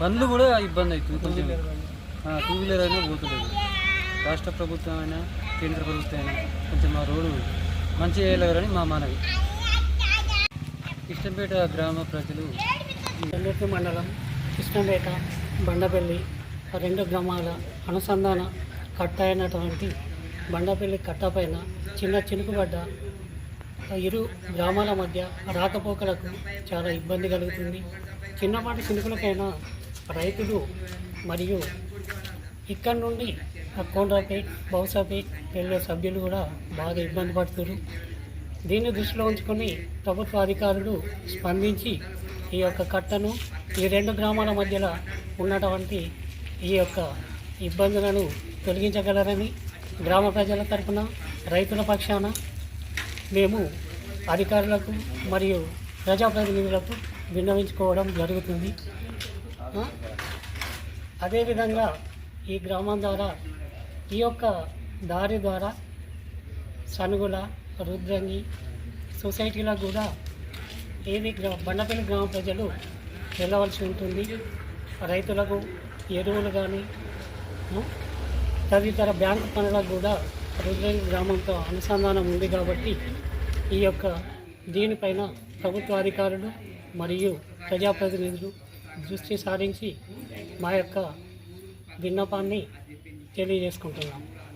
పనులు కూడా ఇబ్బంది అవుతుంది కొంచెం. టూ వీలర్ అయినా పోతలేదు. రాష్ట్ర ప్రభుత్వం అయినా కేంద్ర ప్రభుత్వం అయినా కొంచెం మా రోడ్డు మంచి చేయలేరని మా మనవి. ఇష్టంపేట గ్రామ ప్రజలు నెల్లూరు మండలం కృష్ణపేట బండపల్లి రెండు గ్రామాల అనుసంధాన కట్ట అయినటువంటి బండపల్లి కట్ట పైన చిన్న చినుకుబడ్డ ఇరు గ్రామాల మధ్య రాకపోకలకు చాలా ఇబ్బంది కలుగుతుంది. చిన్నపాటి చినుకులకైనా రైతులు మరియు ఇక్కడ నుండి ఆ కోండ్రాపేట్ వెళ్ళే సభ్యులు కూడా బాగా ఇబ్బంది పడుతున్నారు. దీన్ని దృష్టిలో ఉంచుకొని ప్రభుత్వ అధికారులు స్పందించి ఈ యొక్క కట్టను ఈ రెండు గ్రామాల మధ్యలో ఉన్నటువంటి ఈ యొక్క ఇబ్బందులను తొలగించగలరని గ్రామ ప్రజల తరఫున రైతుల పక్షాన మేము అధికారులకు మరియు ప్రజాప్రతినిధులకు విన్నవించుకోవడం జరుగుతుంది. అదేవిధంగా ఈ గ్రామం ద్వారా ఈ యొక్క దారి ద్వారా సనుగుల రుద్రంగి సొసైటీలకు కూడా ఏది బండపల్లి గ్రామ ప్రజలు వెళ్ళవలసి ఉంటుంది. రైతులకు ఎరువులు కానీ తదితర బ్యాంకు పనులకు కూడా రుద్రంగి గ్రామంతో అనుసంధానం ఉంది కాబట్టి ఈ యొక్క దీనిపైన ప్రభుత్వ అధికారులు మరియు ప్రజాప్రతినిధులు దృష్టి సారించి మా యొక్క విన్నపాన్ని తెలియజేసుకుంటున్నాం.